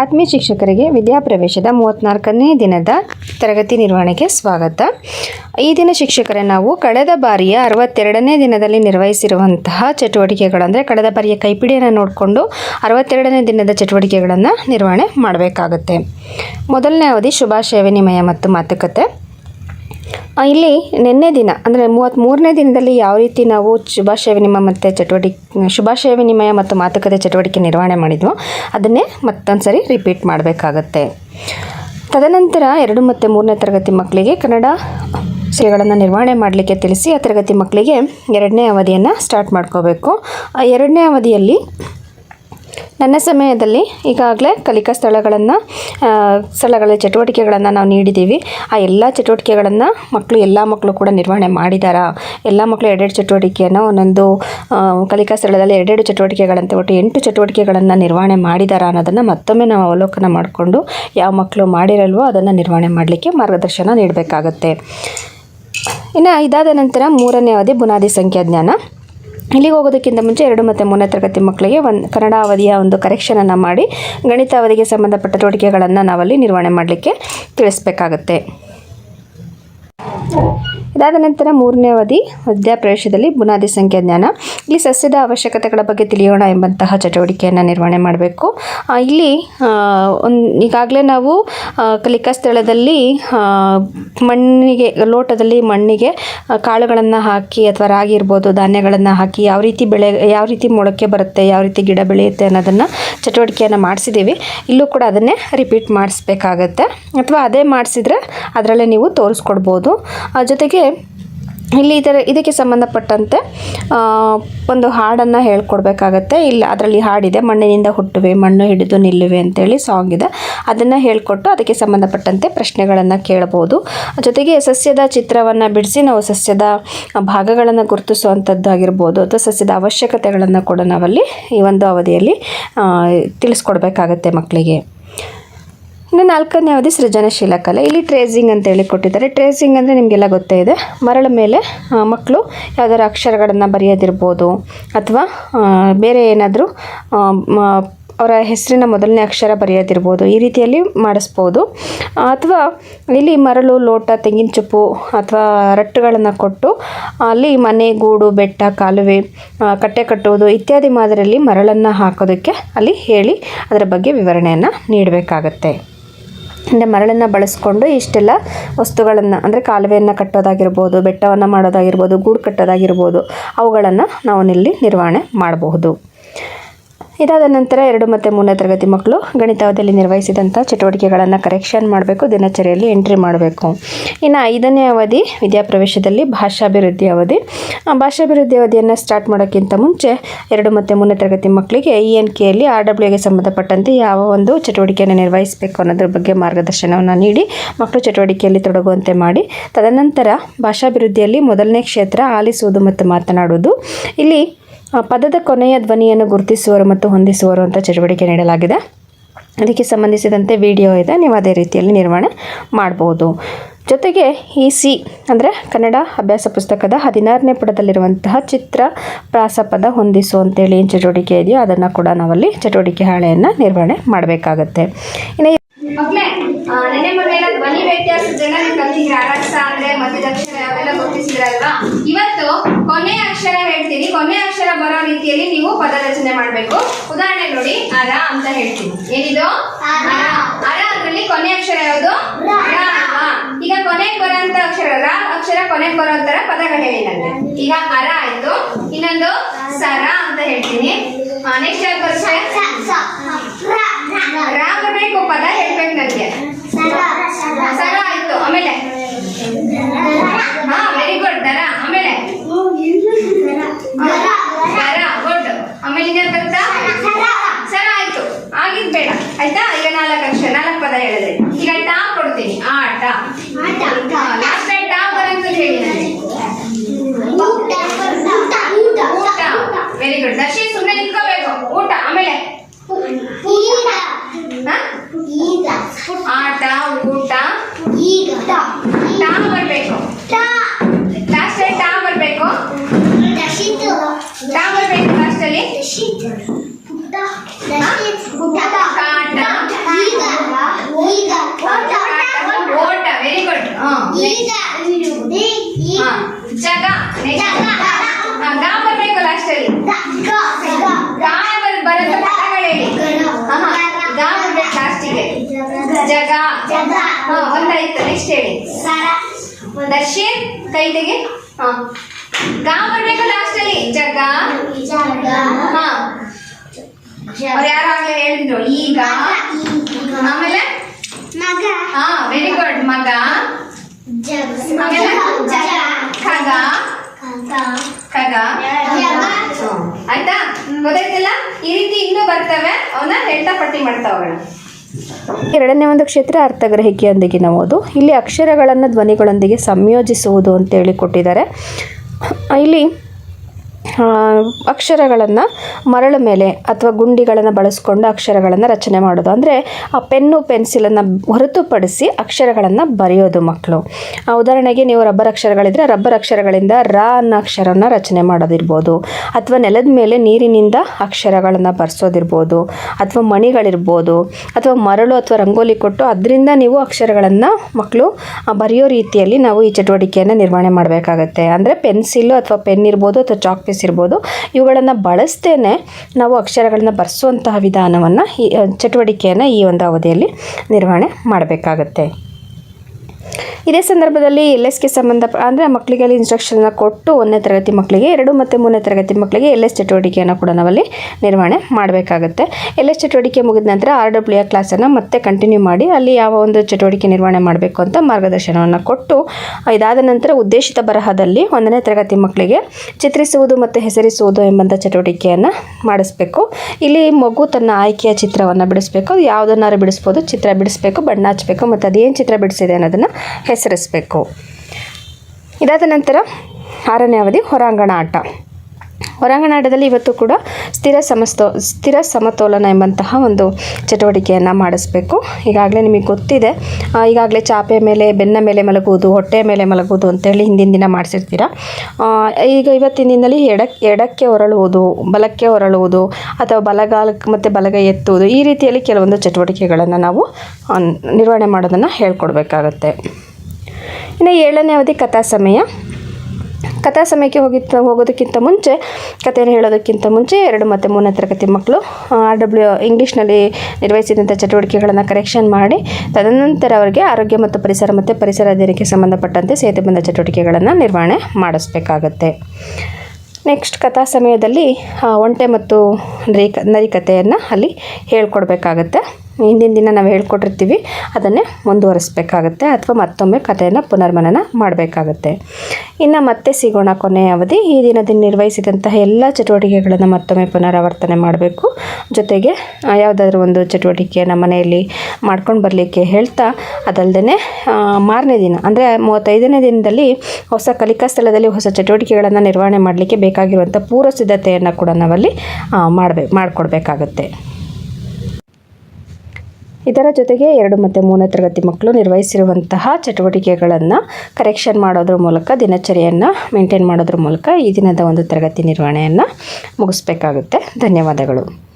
ಆತ್ಮೀಯ ಶಿಕ್ಷಕರಿಗೆ ವಿದ್ಯಾಪ್ರವೇಶದ ಮೂವತ್ತ್ನಾಲ್ಕನೇ ದಿನದ ತರಗತಿ ನಿರ್ವಹಣೆಗೆ ಸ್ವಾಗತ. ಈ ದಿನ ಶಿಕ್ಷಕರೇ, ನಾವು ಕಳೆದ ಬಾರಿಯ ಅರವತ್ತೆರಡನೇ ದಿನದಲ್ಲಿ ನಿರ್ವಹಿಸಿರುವಂತಹ ಚಟುವಟಿಕೆಗಳಂದರೆ ಕಳೆದ ಬಾರಿಯ ಕೈಪಿಡಿಯನ್ನು ನೋಡಿಕೊಂಡು ಅರವತ್ತೆರಡನೇ ದಿನದ ಚಟುವಟಿಕೆಗಳನ್ನು ನಿರ್ವಹಣೆ ಮಾಡಬೇಕಾಗುತ್ತೆ. ಮೊದಲನೇ ಅವಧಿ ಶುಭಾಶಯ ವಿನಿಮಯ ಮತ್ತು ಮಾತುಕತೆ. ಇಲ್ಲಿ ನಿನ್ನೆ ದಿನ, ಅಂದರೆ ಮೂವತ್ತ್ಮೂರನೇ ದಿನದಲ್ಲಿ ಯಾವ ರೀತಿ ನಾವು ಶುಭಾಶಯ ವಿನಿಮಯ ಮತ್ತು ಚಟುವಟಿಕೆ ಶುಭಾಶಯ ವಿನಿಮಯ ಮತ್ತು ಮಾತುಕತೆ ಚಟುವಟಿಕೆ ನಿರ್ವಹಣೆ ಮಾಡಿದ್ವೋ, ಅದನ್ನೇ ಮತ್ತೊಂದು ಸರಿ ರಿಪೀಟ್ ಮಾಡಬೇಕಾಗತ್ತೆ. ತದನಂತರ ಎರಡು ಮತ್ತು ಮೂರನೇ ತರಗತಿ ಮಕ್ಕಳಿಗೆ ಕನ್ನಡ ಸೇವೆಗಳನ್ನು ನಿರ್ವಹಣೆ ಮಾಡಲಿಕ್ಕೆ ತಿಳಿಸಿ, ಆ ತರಗತಿ ಮಕ್ಕಳಿಗೆ ಎರಡನೇ ಅವಧಿಯನ್ನು ಸ್ಟಾರ್ಟ್ ಮಾಡ್ಕೋಬೇಕು. ಆ ಎರಡನೇ ಅವಧಿಯಲ್ಲಿ ನನ್ನ ಸಮಯದಲ್ಲಿ ಈಗಾಗಲೇ ಕಲಿಕಾ ಸ್ಥಳಗಳನ್ನು ಸ್ಥಳಗಳ ಚಟುವಟಿಕೆಗಳನ್ನು ನಾವು ನೀಡಿದ್ದೀವಿ. ಆ ಎಲ್ಲ ಚಟುವಟಿಕೆಗಳನ್ನು ಮಕ್ಕಳು ಎಲ್ಲ ಮಕ್ಕಳು ಕೂಡ ನಿರ್ವಹಣೆ ಮಾಡಿದಾರಾ? ಎಲ್ಲ ಮಕ್ಕಳು ಎರಡೆರಡು ಚಟುವಟಿಕೆಯನ್ನು, ಒಂದೊಂದು ಕಲಿಕಾ ಸ್ಥಳದಲ್ಲಿ ಎರಡೆರಡು ಚಟುವಟಿಕೆಗಳಂತೆ ಒಟ್ಟು ಎಂಟು ಚಟುವಟಿಕೆಗಳನ್ನು ನಿರ್ವಹಣೆ ಮಾಡಿದಾರಾ ಅನ್ನೋದನ್ನು ಮತ್ತೊಮ್ಮೆ ನಾವು ಅವಲೋಕನ ಮಾಡಿಕೊಂಡು ಯಾವ ಮಕ್ಕಳು ಮಾಡಿರಲ್ವೋ ಅದನ್ನು ನಿರ್ವಹಣೆ ಮಾಡಲಿಕ್ಕೆ ಮಾರ್ಗದರ್ಶನ ನೀಡಬೇಕಾಗತ್ತೆ. ಇನ್ನು ಇದಾದ ನಂತರ ಮೂರನೇ ಅವಧಿ ಬುನಾದಿ ಸಂಖ್ಯಾಜ್ಞಾನ ಇಲ್ಲಿಗೆ ಹೋಗೋದಕ್ಕಿಂತ ಮುಂಚೆ ಎರಡು ಮತ್ತು ಮೂರನೇ ತರಗತಿ ಮಕ್ಕಳಿಗೆ ಒಂದು ಕನ್ನಡ ಅವಧಿಯ ಒಂದು ಕರೆಕ್ಷನನ್ನು ಮಾಡಿ ಗಣಿತ ಅವಧಿಗೆ ಸಂಬಂಧಪಟ್ಟ ಚಟುವಟಿಕೆಗಳನ್ನು ನಾವಲ್ಲಿ ನಿರ್ವಹಣೆ ಮಾಡಲಿಕ್ಕೆ ತಿಳಿಸ್ಬೇಕಾಗತ್ತೆ. ಇದಾದ ನಂತರ ಮೂರನೇ ಅವಧಿ ವಿದ್ಯಾಪ್ರವೇಶದಲ್ಲಿ ಬುನಾದಿ ಸಂಖ್ಯಾಜ್ಞಾನ ಇಲ್ಲಿ ಸಸ್ಯದ ಅವಶ್ಯಕತೆಗಳ ಬಗ್ಗೆ ತಿಳಿಯೋಣ ಎಂಬಂತಹ ಚಟುವಟಿಕೆಯನ್ನು ನಿರ್ವಹಣೆ ಮಾಡಬೇಕು. ಇಲ್ಲಿ ಒಂದು, ಈಗಾಗಲೇ ನಾವು ಕಲಿಕಾ ಸ್ಥಳದಲ್ಲಿ ಮಣ್ಣಿಗೆ, ಲೋಟದಲ್ಲಿ ಮಣ್ಣಿಗೆ ಕಾಳುಗಳನ್ನು ಹಾಕಿ ಅಥವಾ ರಾಗಿ ಇರ್ಬೋದು, ಧಾನ್ಯಗಳನ್ನು ಹಾಕಿ ಯಾವ ರೀತಿ ಬೆಳೆ, ಯಾವ ರೀತಿ ಮೊಳಕೆ ಬರುತ್ತೆ, ಯಾವ ರೀತಿ ಗಿಡ ಬೆಳೆಯುತ್ತೆ ಅನ್ನೋದನ್ನು ಚಟುವಟಿಕೆಯನ್ನು ಮಾಡಿಸಿದ್ದೀವಿ. ಇಲ್ಲೂ ಕೂಡ ಅದನ್ನೇ ರಿಪೀಟ್ ಮಾಡಿಸ್ಬೇಕಾಗತ್ತೆ. ಅಥವಾ ಅದೇ ಮಾಡಿಸಿದ್ರೆ ಅದರಲ್ಲೇ ನೀವು ತೋರಿಸ್ಕೊಡ್ಬೋದು. ಜೊತೆಗೆ ಇಲ್ಲಿ ಇದರ ಇದಕ್ಕೆ ಸಂಬಂಧಪಟ್ಟಂತೆ ಒಂದು ಹಾಡನ್ನು ಹೇಳ್ಕೊಡ್ಬೇಕಾಗತ್ತೆ. ಇಲ್ಲಿ, ಅದರಲ್ಲಿ ಹಾಡಿದೆ, ಮಣ್ಣಿನಿಂದ ಹುಟ್ಟುವೆ, ಮಣ್ಣು ಹಿಡಿದು ನಿಲ್ಲುವೆ ಅಂತೇಳಿ ಸಾಂಗ್ ಇದೆ. ಅದನ್ನು ಹೇಳ್ಕೊಟ್ಟು ಅದಕ್ಕೆ ಸಂಬಂಧಪಟ್ಟಂತೆ ಪ್ರಶ್ನೆಗಳನ್ನು ಕೇಳಬಹುದು ಜೊತೆಗೆ ಸಸ್ಯದ ಚಿತ್ರವನ್ನು ಬಿಡಿಸಿ ನಾವು ಸಸ್ಯದ ಭಾಗಗಳನ್ನು ಗುರುತಿಸುವಂಥದ್ದು ಆಗಿರ್ಬೋದು, ಅಥವಾ ಸಸ್ಯದ ಅವಶ್ಯಕತೆಗಳನ್ನು ಕೂಡ ನಾವಲ್ಲಿ ಈ ಒಂದು ಅವಧಿಯಲ್ಲಿ ತಿಳಿಸ್ಕೊಡ್ಬೇಕಾಗತ್ತೆ ಮಕ್ಕಳಿಗೆ ಇನ್ನು ನಾಲ್ಕನೇ ಅವಧಿ ಸೃಜನಶೀಲ ಕಲೆ. ಇಲ್ಲಿ ಟ್ರೇಸಿಂಗ್ ಅಂತ ಹೇಳಿ ಕೊಟ್ಟಿದ್ದಾರೆ. ಟ್ರೇಸಿಂಗ್ ಅಂದರೆ ನಿಮಗೆಲ್ಲ ಗೊತ್ತೇ ಇದೆ. ಮರಳ ಮೇಲೆ ಮಕ್ಕಳು ಯಾವ್ದಾದ್ರು ಅಕ್ಷರಗಳನ್ನು ಬರೆಯೋದಿರ್ಬೋದು ಅಥವಾ ಬೇರೆ ಏನಾದರೂ ಅವರ ಹೆಸರಿನ ಮೊದಲನೇ ಅಕ್ಷರ ಬರೆಯೋದಿರ್ಬೋದು, ಈ ರೀತಿಯಲ್ಲಿ ಮಾಡಿಸ್ಬೋದು. ಅಥವಾ ಇಲ್ಲಿ ಮರಳು, ಲೋಟ, ತೆಂಗಿನ ಚುಪ್ಪು ಅಥವಾ ರಟ್ಟುಗಳನ್ನು ಕೊಟ್ಟು, ಅಲ್ಲಿ ಮನೆ, ಗೂಡು, ಬೆಟ್ಟ, ಕಾಲುವೆ ಕಟ್ಟೆ ಕಟ್ಟುವುದು ಇತ್ಯಾದಿ ಮಾದರಿಯಲ್ಲಿ ಮರಳನ್ನು ಹಾಕೋದಕ್ಕೆ ಅಲ್ಲಿ ಹೇಳಿ ಅದರ ಬಗ್ಗೆ ವಿವರಣೆಯನ್ನು ನೀಡಬೇಕಾಗತ್ತೆ. ಅಂದರೆ ಮರಳನ್ನು ಬಳಸ್ಕೊಂಡು ಇಷ್ಟೆಲ್ಲ ವಸ್ತುಗಳನ್ನು, ಅಂದರೆ ಕಾಲುವೆಯನ್ನು ಕಟ್ಟೋದಾಗಿರ್ಬೋದು, ಬೆಟ್ಟವನ್ನು ಮಾಡೋದಾಗಿರ್ಬೋದು, ಗೂಡು ಕಟ್ಟೋದಾಗಿರ್ಬೋದು, ಅವುಗಳನ್ನು ನಾವು ಇಲ್ಲಿ ನಿರ್ವಹಣೆ ಮಾಡಬಹುದು. ಇದಾದ ನಂತರ ಎರಡು ಮತ್ತು ಮೂರನೇ ತರಗತಿ ಮಕ್ಕಳು ಗಣಿತಾವಧಿಯಲ್ಲಿ ನಿರ್ವಹಿಸಿದಂಥ ಚಟುವಟಿಕೆಗಳನ್ನು ಕರೆಕ್ಷನ್ ಮಾಡಬೇಕು, ದಿನಚರಿಯಲ್ಲಿ ಎಂಟ್ರಿ ಮಾಡಬೇಕು. ಇನ್ನು ಐದನೇ ಅವಧಿ ವಿದ್ಯಾಪ್ರವೇಶದಲ್ಲಿ ಭಾಷಾಭಿವೃದ್ಧಿ ಅವಧಿ. ಭಾಷಾಭಿವೃದ್ಧಿ ಅವಧಿಯನ್ನು ಸ್ಟಾರ್ಟ್ ಮಾಡೋಕ್ಕಿಂತ ಮುಂಚೆ ಎರಡು ಮತ್ತು ಮೂರನೇ ತರಗತಿ ಮಕ್ಕಳಿಗೆ ಇ ಎನ್ ಕೆಯಲ್ಲಿ ಆರ್ ಡಬ್ಲ್ಯೂಗೆ ಸಂಬಂಧಪಟ್ಟಂತೆ ಯಾವ ಒಂದು ಚಟುವಟಿಕೆಯನ್ನು ನಿರ್ವಹಿಸಬೇಕು ಅನ್ನೋದ್ರ ಬಗ್ಗೆ ಮಾರ್ಗದರ್ಶನವನ್ನು ನೀಡಿ, ಮಕ್ಕಳು ಚಟುವಟಿಕೆಯಲ್ಲಿ ತೊಡಗುವಂತೆ ಮಾಡಿ. ತದನಂತರ ಭಾಷಾಭಿವೃದ್ಧಿಯಲ್ಲಿ ಮೊದಲನೇ ಕ್ಷೇತ್ರ ಆಲಿಸುವುದು ಮತ್ತು ಮಾತನಾಡುವುದು. ಇಲ್ಲಿ ಪದದ ಕೊನೆಯ ಧ್ವನಿಯನ್ನು ಗುರುತಿಸುವರು ಮತ್ತು ಹೊಂದಿಸುವರು ಅಂತ ಚಟುವಟಿಕೆ ನೀಡಲಾಗಿದೆ. ಅದಕ್ಕೆ ಸಂಬಂಧಿಸಿದಂತೆ ವಿಡಿಯೋ ಇದೆ, ನೀವು ಅದೇ ರೀತಿಯಲ್ಲಿ ನಿರ್ವಹಣೆ ಮಾಡ್ಬೋದು. ಜೊತೆಗೆ ಈ ಸಿ ಅಂದರೆ ಕನ್ನಡ ಅಭ್ಯಾಸ ಪುಸ್ತಕದ ಹದಿನಾರನೇ ಪುಟದಲ್ಲಿರುವಂತಹ ಚಿತ್ರ ಪ್ರಾಸಪದ ಹೊಂದಿಸು ಅಂತೇಳಿ ಏನು ಚಟುವಟಿಕೆ ಇದೆಯೋ ಅದನ್ನು ಕೂಡ ನಾವಲ್ಲಿ ಚಟುವಟಿಕೆ ಹಾಳೆಯನ್ನು ನಿರ್ವಹಣೆ ಮಾಡಬೇಕಾಗತ್ತೆ. ಇನ್ನು ಮಕ್ಳೇ ನೆನೆ ನೆನ್ನೆ ಮೊನ್ನೆ ಎಲ್ಲ ಧ್ವನಿ ವ್ಯತ್ಯಾಸದಿಂದ ನೀವು ಕಲ್ತಿದ್ರೆ ಅರಸ ಅಂದ್ರೆ ಮಧ್ಯದ ಅಕ್ಷರ ಅವೆಲ್ಲ ಗೊತ್ತಿಸಿದ್ರಲ್ವಾ ಇವತ್ತು ಕೊನೆ ಅಕ್ಷರ ಹೇಳ್ತೀನಿ. ಕೊನೆ ಅಕ್ಷರ ಬರೋ ರೀತಿಯಲ್ಲಿ ನೀವು ಪದ ರಚನೆ ಮಾಡ್ಬೇಕು. ಉದಾಹರಣೆ ನೋಡಿ ಅರ ಅಂತ ಹೇಳ್ತೀನಿ. ಏನಿದು? ಅರ. ಅದ್ರಲ್ಲಿ ಕೊನೆ ಅಕ್ಷರ ಯಾವುದು? ಈಗ ಕೊನೆಗೆ ಬರೋಂತ ಅಕ್ಷರ ರ ಅಕ್ಷರ ಕೊನೆಗೆ ಬರೋ ತರ ಪದಗಳು ಹೇಳಿದಂತೆ ಈಗ ಅರ ಆಯ್ತು. ಇನ್ನೊಂದು ಸರ ಅಂತ ಹೇಳ್ತೀನಿ. ನೆಕ್ಸ್ಟ್ ಯಾವ್ದು ರ ಬೇಕು ಪದ ಹೇಳ್ಬೇಕು ನನಗೆ. ಸರ ಆಯ್ತು ಆಮೇಲೆ? ಹಾ ವೆರಿ ಗುಡ್ ದರ ಆಮೇಲೆ? ದರ ಗುಡ್ ಆಮೇಲೆ ಇನ್ನೇನ್ ಬರ್ತಾ ಸರ ಆಯ್ತು ಆಗಿದ್ ಬೇಡ. ಆಯ್ತಾ? ಈಗ ನಾಲ್ಕು ಅಕ್ಷರ ನಾಲ್ಕು ಪದ ಹೇಳಿದ್ರೆ. ಜಗ ಗ ಬರ್ಬೇಕು ಲಾಸ್ಟ್ ಅಲ್ಲಿ ಗ ಬರುತ್ತ ಪದಗಳು ಹೇಳಿ ಗ ಬರ್ಬೇಕು ಲಾಸ್ಟಿಗೆ ಜಗ ಹಾ ಒಂದಾಯ್ತು ನೆಕ್ಸ್ಟ್ ಹೇಳಿ ದರ್ಶನ್ ಕೈ ತೆಗೆ ಹಾ ಗ ಬರ್ಬೇಕು ಲಾಸ್ಟ್ ಅಲ್ಲಿ ಜಗ ಹಾ ಅವ್ರು ಯಾರು ಆಗ್ಲೇ ಹೇಳಿದ್ರು ಈಗ ಆಮೇಲೆ ಮಗ ಹಾ ವೆರಿ ಗುಡ್ ಮಗ ಖಗ. ಖಗ. ಆಯ್ತಾ? ಗೊತ್ತಾಯ್ತಿಲ್ಲ? ಈ ರೀತಿ ಇನ್ನೂ ಬರ್ತವೆ. ಅವನ್ನ ಹೇಳ್ತಾ ಪಟ್ಟಿ ಮಾಡ್ತಾ ಹೋಗೋಣ ಎರಡನೇ ಒಂದು ಕ್ಷೇತ್ರ ಅರ್ಥಗ್ರಹಿಕೆಯೊಂದಿಗಿನ ಓದು. ಇಲ್ಲಿ ಅಕ್ಷರಗಳನ್ನು ಧ್ವನಿಗಳೊಂದಿಗೆ ಸಂಯೋಜಿಸುವುದು ಅಂತೇಳಿ ಕೊಟ್ಟಿದ್ದಾರೆ. ಇಲ್ಲಿ ಅಕ್ಷರಗಳನ್ನು ಮರಳು ಮೇಲೆ ಅಥವಾ ಗುಂಡಿಗಳನ್ನು ಬಳಸ್ಕೊಂಡು ಅಕ್ಷರಗಳನ್ನು ರಚನೆ ಮಾಡೋದು. ಅಂದರೆ ಆ ಪೆನ್ನು, ಪೆನ್ಸಿಲನ್ನು ಹೊರತುಪಡಿಸಿ ಅಕ್ಷರಗಳನ್ನು ಬರೆಯೋದು ಮಕ್ಕಳು ಉದಾಹರಣೆಗೆ ನೀವು ರಬ್ಬರ್ ಅಕ್ಷರಗಳಿದ್ರೆ ರಬ್ಬರ್ ಅಕ್ಷರಗಳಿಂದ ರ ಅನ್ನೋ ಅಕ್ಷರವನ್ನು ರಚನೆ ಮಾಡೋದಿರ್ಬೋದು. ಅಥವಾ ನೆಲದ ಮೇಲೆ ನೀರಿನಿಂದ ಅಕ್ಷರಗಳನ್ನು ಬರೆಸೋದಿರ್ಬೋದು. ಅಥವಾ ಮಣಿಗಳಿರ್ಬೋದು. ಅಥವಾ ಮರಳು ಅಥವಾ ರಂಗೋಲಿ ಕೊಟ್ಟು ಅದರಿಂದ ನೀವು ಅಕ್ಷರಗಳನ್ನು ಮಕ್ಕಳು ಬರೆಯೋ ರೀತಿಯಲ್ಲಿ ನಾವು ಈ ಚಟುವಟಿಕೆಯನ್ನು ನಿರ್ವಹಣೆ ಮಾಡಬೇಕಾಗತ್ತೆ. ಅಂದರೆ ಪೆನ್ಸಿಲ್ಲು ಅಥವಾ ಪೆನ್ ಇರ್ಬೋದು ಅಥವಾ ಚಾಕ್ ಪೀಸ್ ಇರ್ಬೋದು ಇವುಗಳನ್ನು ಬಳಸ್ತೇನೆ ನಾವು ಅಕ್ಷರಗಳನ್ನ ಬರೆಸುವಂತಹ ವಿಧಾನವನ್ನು ಈ ಚಟುವಟಿಕೆಯನ್ನು ಈ ಒಂದು ಅವಧಿಯಲ್ಲಿ ನಿರ್ವಹಣೆ ಮಾಡಬೇಕಾಗತ್ತೆ. ಇದೇ ಸಂದರ್ಭದಲ್ಲಿ ಎಲ್ ಎಸ್ಗೆ ಸಂಬಂಧ ಅಂದರೆ ಮಕ್ಕಳಿಗೆ ಅಲ್ಲಿ ಇನ್ಸ್ಟ್ರಕ್ಷನ್ನ ಕೊಟ್ಟು ಒಂದನೇ ತರಗತಿ ಮಕ್ಕಳಿಗೆ, ಎರಡು ಮತ್ತು ಮೂರನೇ ತರಗತಿ ಮಕ್ಕಳಿಗೆ ಎಲ್ ಎಸ್ ಚಟುವಟಿಕೆಯನ್ನು ಕೂಡ ನಾವಲ್ಲಿ ನಿರ್ವಹಣೆ ಮಾಡಬೇಕಾಗುತ್ತೆ. ಎಲ್ ಎಸ್ ಚಟುವಟಿಕೆ ಮುಗಿದ ನಂತರ ಆರ್ ಡಬ್ಲ್ಯೂ ಕ್ಲಾಸನ್ನು ಮತ್ತೆ ಕಂಟಿನ್ಯೂ ಮಾಡಿ ಅಲ್ಲಿ ಯಾವ ಒಂದು ಚಟುವಟಿಕೆ ನಿರ್ವಹಣೆ ಮಾಡಬೇಕು ಅಂತ ಮಾರ್ಗದರ್ಶನವನ್ನು ಕೊಟ್ಟು, ಇದಾದ ನಂತರ ಉದ್ದೇಶಿತ ಬರಹದಲ್ಲಿ ಒಂದನೇ ತರಗತಿ ಮಕ್ಕಳಿಗೆ ಚಿತ್ರಿಸುವುದು ಮತ್ತು ಹೆಸರಿಸುವುದು ಎಂಬಂಥ ಚಟುವಟಿಕೆಯನ್ನು ಮಾಡಿಸ್ಬೇಕು. ಇಲ್ಲಿ ಮಗು ತನ್ನ ಆಯ್ಕೆಯ ಚಿತ್ರವನ್ನು ಬಿಡಿಸ್ಬೇಕು. ಅದು ಯಾವುದನ್ನಾರು ಬಿಡಿಸ್ಬೋದು, ಚಿತ್ರ ಬಿಡಿಸ್ಬೇಕು, ಬಣ್ಣ ಹಚ್ಚಬೇಕು ಮತ್ತು ಅದೇನು ಚಿತ್ರ ಬಿಡಿಸಿದೆ ಅನ್ನೋದನ್ನು ಹೆಸರಿಸಬೇಕು. ಇದಾದ ನಂತರ ಆರನೇ ಅವಧಿ ಹೊರಾಂಗಣ ಆಟ. ಹೊರಾಂಗಣ ಆಟದಲ್ಲಿ ಇವತ್ತು ಕೂಡ ಸ್ಥಿರ ಸಮಸ್ತೋ, ಸ್ಥಿರ ಸಮತೋಲನ ಎಂಬಂತಹ ಒಂದು ಚಟುವಟಿಕೆಯನ್ನು ಮಾಡಿಸ್ಬೇಕು. ಈಗಾಗಲೇ ನಿಮಗೆ ಗೊತ್ತಿದೆ. ಈಗಾಗಲೇ ಚಾಪೆ ಮೇಲೆ, ಬೆನ್ನ ಮೇಲೆ ಮಲಗುವುದು, ಹೊಟ್ಟೆ ಮೇಲೆ ಮಲಗುವುದು ಅಂತೇಳಿ ಹಿಂದಿನ ದಿನ ಮಾಡಿಸಿರ್ತೀರ? ಈಗ ಇವತ್ತಿನ ದಿನದಲ್ಲಿ ಎಡಕ್ ಎಡಕ್ಕೆ ಹೊರಳುವುದು, ಬಲಕ್ಕೆ ಹೊರಳುವುದು ಅಥವಾ ಬಲಗಾಲಕ್ಕೆ ಮತ್ತು ಬಲಗೈ ಎತ್ತುವುದು ಈ ರೀತಿಯಲ್ಲಿ ಕೆಲವೊಂದು ಚಟುವಟಿಕೆಗಳನ್ನು ನಾವು ನಿರ್ವಹಣೆ ಮಾಡೋದನ್ನು ಹೇಳ್ಕೊಡ್ಬೇಕಾಗತ್ತೆ. ಇನ್ನು ಏಳನೇ ಅವಧಿ ಕಥಾ ಸಮಯ. ಕಥಾ ಸಮಯಕ್ಕೆ ಹೋಗಿ ಹೋಗೋದಕ್ಕಿಂತ ಮುಂಚೆ, ಕಥೆಯನ್ನು ಹೇಳೋದಕ್ಕಿಂತ ಮುಂಚೆ ಎರಡು ಮತ್ತು ಮೂರನೇ ತರಗತಿ ಮಕ್ಕಳು ಆರ್ ಡಬ್ಲ್ಯೂ ಇಂಗ್ಲೀಷ್ನಲ್ಲಿ ನಿರ್ವಹಿಸಿದಂಥ ಚಟುವಟಿಕೆಗಳನ್ನು ಕರೆಕ್ಷನ್ ಮಾಡಿ, ತದನಂತರ ಅವರಿಗೆ ಆರೋಗ್ಯ ಮತ್ತು ಪರಿಸರ ಮತ್ತು ಪರಿಸರ ಅಧ್ಯಯನಕ್ಕೆ ಸಂಬಂಧಪಟ್ಟಂತೆ ಸೇತುಬಂಧ ಚಟುವಟಿಕೆಗಳನ್ನು ನಿರ್ವಹಣೆ ಮಾಡಿಸ್ಬೇಕಾಗತ್ತೆ. ನೆಕ್ಸ್ಟ್ ಕಥಾ ಸಮಯದಲ್ಲಿ ಒಂಟೆ ಮತ್ತು ನರಿ ಕಥೆಯನ್ನು ಅಲ್ಲಿ ಹೇಳ್ಕೊಡ್ಬೇಕಾಗತ್ತೆ. ಹಿಂದಿನ ದಿನ ನಾವು ಹೇಳ್ಕೊಟ್ಟಿರ್ತೀವಿ. ಅದನ್ನೇ ಮುಂದುವರಿಸ್ಬೇಕಾಗತ್ತೆ ಅಥವಾ ಮತ್ತೊಮ್ಮೆ ಕಥೆಯನ್ನು ಪುನರ್ಮನನ ಮಾಡಬೇಕಾಗತ್ತೆ. ಇನ್ನು ಮತ್ತೆ ಸಿಗೋಣ ಕೊನೆಯ ಅವಧಿ, ಈ ದಿನದಿಂದ ನಿರ್ವಹಿಸಿದಂತಹ ಎಲ್ಲ ಚಟುವಟಿಕೆಗಳನ್ನು ಮತ್ತೊಮ್ಮೆ ಪುನರಾವರ್ತನೆ ಮಾಡಬೇಕು. ಜೊತೆಗೆ ಯಾವುದಾದ್ರೂ ಒಂದು ಚಟುವಟಿಕೆ ನಮ್ಮ ಮನೆಯಲ್ಲಿ ಮಾಡ್ಕೊಂಡು ಬರಲಿಕ್ಕೆ ಹೇಳ್ತಾ ಅದಲ್ಲದೆ ಮಾರನೇ ದಿನ, ಅಂದರೆ ಮೂವತ್ತೈದನೇ ದಿನದಲ್ಲಿ ಹೊಸ ಕಲಿಕಾ ಸ್ಥಳದಲ್ಲಿ ಹೊಸ ಚಟುವಟಿಕೆಗಳನ್ನು ನಿರ್ವಹಣೆ ಮಾಡಲಿಕ್ಕೆ ಬೇಕಾಗಿರುವಂಥ ಪೂರ್ವ ಸಿದ್ಧತೆಯನ್ನು ಕೂಡ ನಾವಲ್ಲಿ ಮಾಡಬೇಕು ಮಾಡಿಕೊಡ್ಬೇಕಾಗತ್ತೆ. ಇದರ ಜೊತೆಗೆ ಎರಡು ಮತ್ತು ಮೂರನೇ ತರಗತಿ ಮಕ್ಕಳು ನಿರ್ವಹಿಸಿರುವಂತಹ ಚಟುವಟಿಕೆಗಳನ್ನು ಕರೆಕ್ಷನ್ ಮಾಡೋದ್ರ ಮೂಲಕ, ದಿನಚರಿಯನ್ನು ಮೇಂಟೈನ್ ಮಾಡೋದ್ರ ಮೂಲಕ ಈ ದಿನದ ಒಂದು ತರಗತಿ ನಿರ್ವಹಣೆಯನ್ನು ಮುಗಿಸ್ಬೇಕಾಗುತ್ತೆ. ಧನ್ಯವಾದಗಳು.